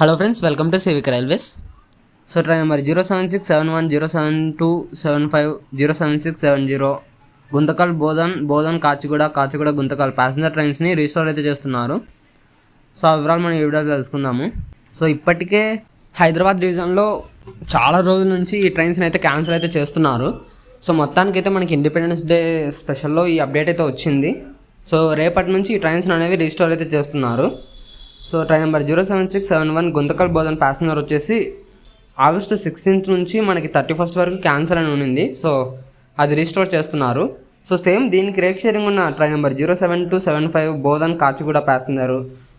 Hello friends welcome to Sevika railways so train number zero seven six seven one zero seven two seven five zero seven six seven zero Guntakal Bodhan Bodhan Kacheguda Kacheguda Guntakal passenger ట్రైన్స్ని restore అయితే చేస్తున్నారు. So ఆ వివరాలు మనం ఈ వీడియోలో తెలుసుకుందాము. So ఇప్పటికే హైదరాబాద్ డివిజన్లో చాలా రోజుల నుంచి ఈ ట్రైన్స్ని అయితే క్యాన్సిల్ అయితే చేస్తున్నారు. సో మొత్తానికైతే మనకి ఇండిపెండెన్స్ డే స్పెషల్లో ఈ అప్డేట్ అయితే వచ్చింది. సో రేపటి నుంచి ఈ ట్రైన్స్ అనేవి రీస్టోర్ అయితే చేస్తున్నారు. So train number zero seven six seven one Guntakal Bodhan passenger వచ్చేసి ఆగస్టు సిక్స్టీన్త్ నుంచి మనకి థర్టీ ఫస్ట్ వరకు క్యాన్సిల్ అని ఉన్నింది. సో అది రీస్టోర్ చేస్తున్నారు. సో సేమ్ దీనికి రేక్ షేరింగ్ ఉన్న train number zero seven two seven five Bodhan Kacheguda passenger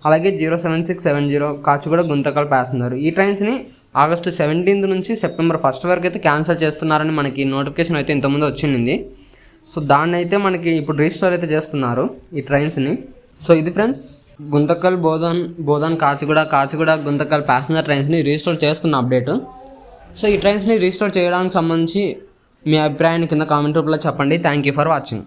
అలాగే zero seven six seven zero Kacheguda Guntakal passenger. ఈ ట్రైన్స్ని ఆగస్టు సెవెంటీన్త్ నుంచి సెప్టెంబర్ ఫస్ట్ వరకు అయితే క్యాన్సిల్ చేస్తున్నారని మనకి నోటిఫికేషన్ అయితే ఇంతకుముందు వచ్చింది. సో దాన్ని అయితే మనకి ఇప్పుడు రీస్టోర్ అయితే చేస్తున్నారు ఈ ట్రైన్స్ని. సో ఇది ఫ్రెండ్స్ గుంతకల్ బోధన్ బోధన్ కాచిగూడ కాచిగూడ గుంతకల్ ప్యాసింజర్ ట్రైన్స్ని రీస్టోర్ చేస్తున్న అప్డేట్ సో ఈ ట్రైన్స్ని రీస్టోర్ చేయడానికి సంబంధించి మీ అభిప్రాయాన్ని కింద కామెంట్ రూపంలో చెప్పండి. Thank you for watching